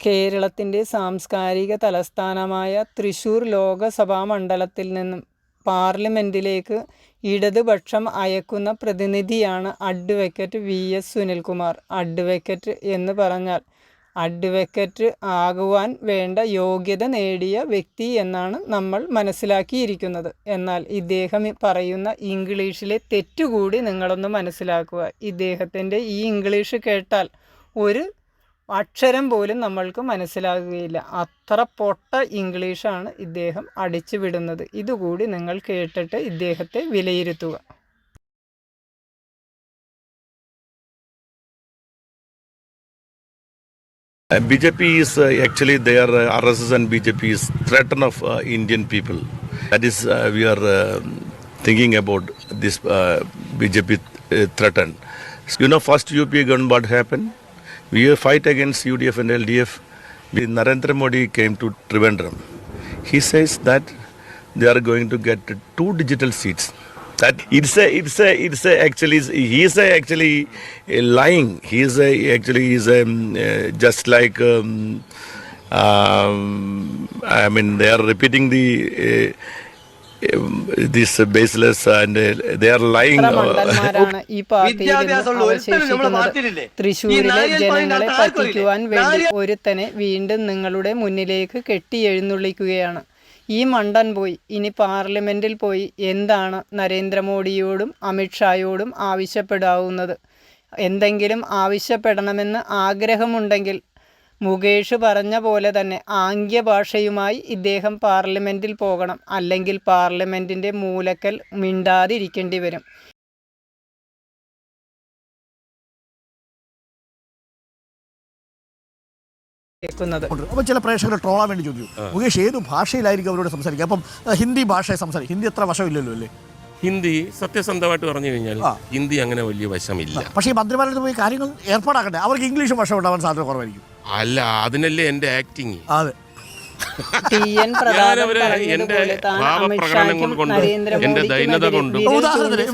കേരളത്തിന്റെ സാംസ്കാരിക തലസ്ഥാനമായ തൃശ്ശൂർ ലോകസഭാ മണ്ഡലത്തിൽ നിന്നും പാർലമെന്റിലേക്ക് ഇടതുപക്ഷം അയക്കുന്ന പ്രതിനിധിയാണ് advocate V S Sunilkumar. Advocate എന്ന് പറഞ്ഞാൽ അഡ്വക്കറ്റ് ആകുവാൻ വേണ്ട യോഗ്യത നേടിയ വ്യക്തി എന്നാണ് നമ്മൾ മനസ്സിലാക്കിയിരിക്കുന്നത്. എന്നാൽ ഇദ്ദേഹം പറയുന്ന ഇംഗ്ലീഷിലെ തെറ്റുകൂടി നിങ്ങളൊന്ന് മനസ്സിലാക്കുക. ഇദ്ദേഹത്തിന്റെ ഈ ഇംഗ്ലീഷ് കേട്ടാൽ ഒരു അക്ഷരം പോലും നമ്മൾക്ക് മനസ്സിലാകുകയില്ല. അത്ര പൊട്ട ഇംഗ്ലീഷാണ് ഇദ്ദേഹം അടിച്ചു വിടുന്നത്. ഇതുകൂടി നിങ്ങൾ കേട്ടിട്ട് ഇദ്ദേഹത്തെ വിലയിരുത്തുക. B J P is actually the R S S and B J P is threaten of Indian people that is we are thinking about this B J P threaten you know first U P gov what happen We fight against UDF and LDF. We- Narendra Modi came to Trivandrum. He says that they are going to get two digital seats. That it's a it's a it's a actually he is actually a lying. He is a actually is a um, uh, just like um, um, I mean they are repeating the. Uh, ഈ പാർട്ടിയിൽ തൃശ്ശൂരിലെ ജനങ്ങളെ പറ്റിക്കുവാൻ വേണ്ടി ഒരുത്തനെ വീണ്ടും നിങ്ങളുടെ മുന്നിലേക്ക് കെട്ടി എഴുന്നള്ളിക്കുകയാണ്. ഈ മണ്ടൻ പോയി. ഇനി പാർലമെന്റിൽ പോയി എന്താണ് നരേന്ദ്രമോദിയോടും അമിത്ഷായോടും ആവശ്യപ്പെടാവുന്നത്? എന്തെങ്കിലും ആവശ്യപ്പെടണമെന്ന് ആഗ്രഹമുണ്ടെങ്കിൽ മുകേഷ് പറഞ്ഞ പോലെ തന്നെ ആംഗ്യ ഭാഷയുമായി ഇദ്ദേഹം പാർലമെന്റിൽ പോകണം. അല്ലെങ്കിൽ പാർലമെന്റിന്റെ മൂലക്കൽ മിണ്ടാതിരിക്കേണ്ടി വരും. അപ്പൊ അപ്പോൾ ചില പ്രേക്ഷകർ ട്രോളാൻ വേണ്ടി ചോദിച്ചു മുകേഷ് ഏത് ഭാഷയിലായിരിക്കും അവരോട് സംസാരിക്കുക? അപ്പം ഹിന്ദി ഭാഷയെ സംസാരിക്കും. ഹിന്ദി അത്ര വശമില്ലല്ലോ അല്ലേ? ഹിന്ദി സത്യസന്ധമായിട്ട് പറഞ്ഞു കഴിഞ്ഞാൽ ഹിന്ദി അങ്ങനെ വലിയ വശമില്ല. പക്ഷേ മന്ത്രിമാരുടെ പോയി കാര്യങ്ങൾ ഏർപ്പാടാക്കട്ടെ അവർക്ക് ഇംഗ്ലീഷ് ഭാഷ ഉണ്ടാവാൻ സാധ്യത കുറവായിരിക്കും. അല്ല അതിനല്ലേ എന്റെ ആക്ടിങ് അതെ.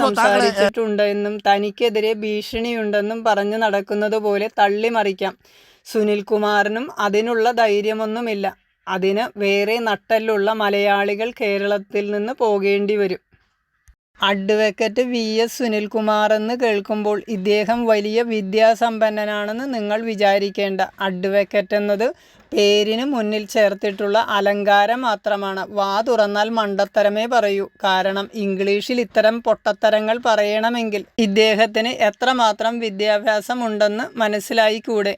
സംസാരിച്ചിട്ടുണ്ടെന്നും തനിക്കെതിരെ ഭീഷണിയുണ്ടെന്നും പറഞ്ഞു നടക്കുന്നത് പോലെ തള്ളിമറിക്കാം. സുനിൽകുമാറിനും അതിനുള്ള ധൈര്യമൊന്നുമില്ല. അതിന് വേറെ നട്ടലുള്ള മലയാളികൾ കേരളത്തിൽ നിന്ന് പോകേണ്ടി വരും. അഡ്വക്കേറ്റ് വി എസ് സുനിൽകുമാർ എന്ന് കേൾക്കുമ്പോൾ ഇദ്ദേഹം വലിയ വിദ്യാസമ്പന്നനാണെന്ന് നിങ്ങൾ വിചാരിക്കേണ്ട. അഡ്വക്കറ്റ് എന്നത് പേരിന് മുന്നിൽ ചേർത്തിട്ടുള്ള അലങ്കാരം മാത്രമാണ്. വാ തുറന്നാൽ മണ്ടത്തരമേ പറയൂ. കാരണം ഇംഗ്ലീഷിൽ ഇത്തരം പൊട്ടത്തരങ്ങൾ പറയണമെങ്കിൽ ഇദ്ദേഹത്തിന് എത്രമാത്രം വിദ്യാഭ്യാസമുണ്ടെന്ന് മനസ്സിലായിക്കൂടെ?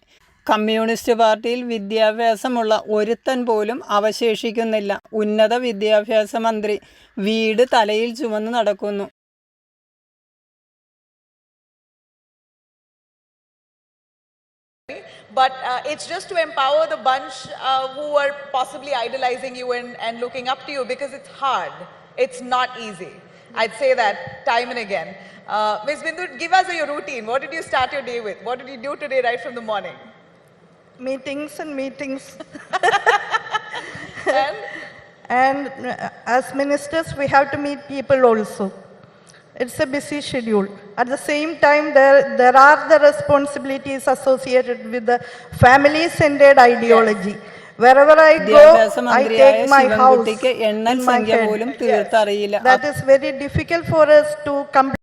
കമ്മ്യൂണിസ്റ്റ് പാർട്ടിയിൽ വിദ്യാഭ്യാസമുള്ള ഒരുത്തൻ പോലും അവശേഷിക്കുന്നില്ല ഉന്നത വിദ്യാഭ്യാസ മന്ത്രി വീട് തലയിൽ ചുമന്ന് നടക്കുന്നു But uh, it's just to empower the bunch uh, who are possibly idolizing you and, and looking up to you because it's hard. It's not easy. I'd say that time and again. Uh, Ms. Bindu, give us your routine. What did you start your day with? What did you do today right from the morning? meetings and meetings. And and uh, as ministers, we have to meet people also. It's a busy schedule. At the same time, there, there are the responsibilities associated with the family centered ideology. Wherever I വിദ്യാഭ്യാസ go, I മന്ത്രിയായ take my house. ശിവൻകുട്ടിക്ക് എണ്ണൽ in my സംഖ്യ head. പോലും തീർത്തറിയില്ല That is very difficult for us to complete.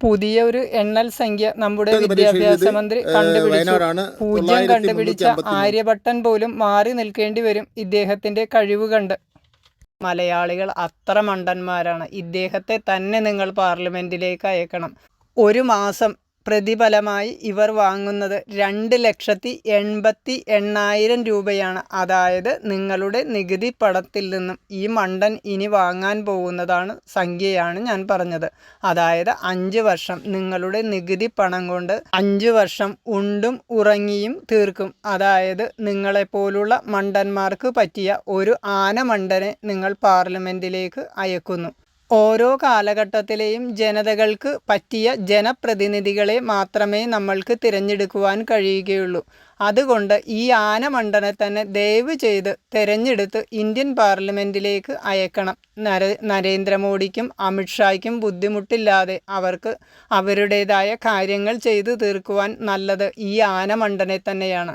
പുതിയ ഒരു എണ്ണൽ സംഖ്യ നമ്മുടെ വിദ്യാഭ്യാസ മന്ത്രി കണ്ടുപിടിച്ചു. പൂജ്യം കണ്ടുപിടിച്ച. ആര്യഭട്ടൻ പോലും മാറി നിൽക്കേണ്ടി വരും ഇദ്ദേഹത്തിന്റെ കഴിവ് കണ്ട്. മലയാളികൾ അത്ര മണ്ടന്മാരാണ്. ഇദ്ദേഹത്തെ തന്നെ നിങ്ങൾ പാർലമെന്റിലേക്ക് അയക്കണം. ഒരു മാസം പ്രതിഫലമായി ഇവർ വാങ്ങുന്നത് രണ്ട് ലക്ഷത്തി എൺപത്തി എണ്ണായിരം രൂപയാണ്. അതായത് നിങ്ങളുടെ നികുതി പടത്തിൽ നിന്നും ഈ മണ്ടൻ ഇനി വാങ്ങാൻ പോകുന്നതാണ് സംഖ്യയാണ് ഞാൻ പറഞ്ഞത്. അതായത് അഞ്ച് വർഷം നിങ്ങളുടെ നികുതി പണം കൊണ്ട് അഞ്ച് വർഷം ഉണ്ടും ഉറങ്ങിയും തീർക്കും. അതായത് നിങ്ങളെപ്പോലുള്ള മണ്ടന്മാർക്ക് പറ്റിയ ഒരു ആന മണ്ടനെ നിങ്ങൾ പാർലമെന്റിലേക്ക് അയക്കുന്നു. ഓരോ കാലഘട്ടത്തിലെയും ജനതകൾക്ക് പറ്റിയ ജനപ്രതിനിധികളെ മാത്രമേ നമ്മൾക്ക് തിരഞ്ഞെടുക്കുവാൻ കഴിയുകയുള്ളൂ. അതുകൊണ്ട് ഈ ആനമണ്ഡനെ തന്നെ ദയവ് ചെയ്ത് തിരഞ്ഞെടുത്ത് ഇന്ത്യൻ പാർലമെന്റിലേക്ക് അയക്കണം. നര നരേന്ദ്രമോദിക്കും അമിത്ഷായ്ക്കും ബുദ്ധിമുട്ടില്ലാതെ അവർക്ക് അവരുടേതായ കാര്യങ്ങൾ ചെയ്തു തീർക്കുവാൻ നല്ലത് ഈ ആനമണ്ടനെ തന്നെയാണ്.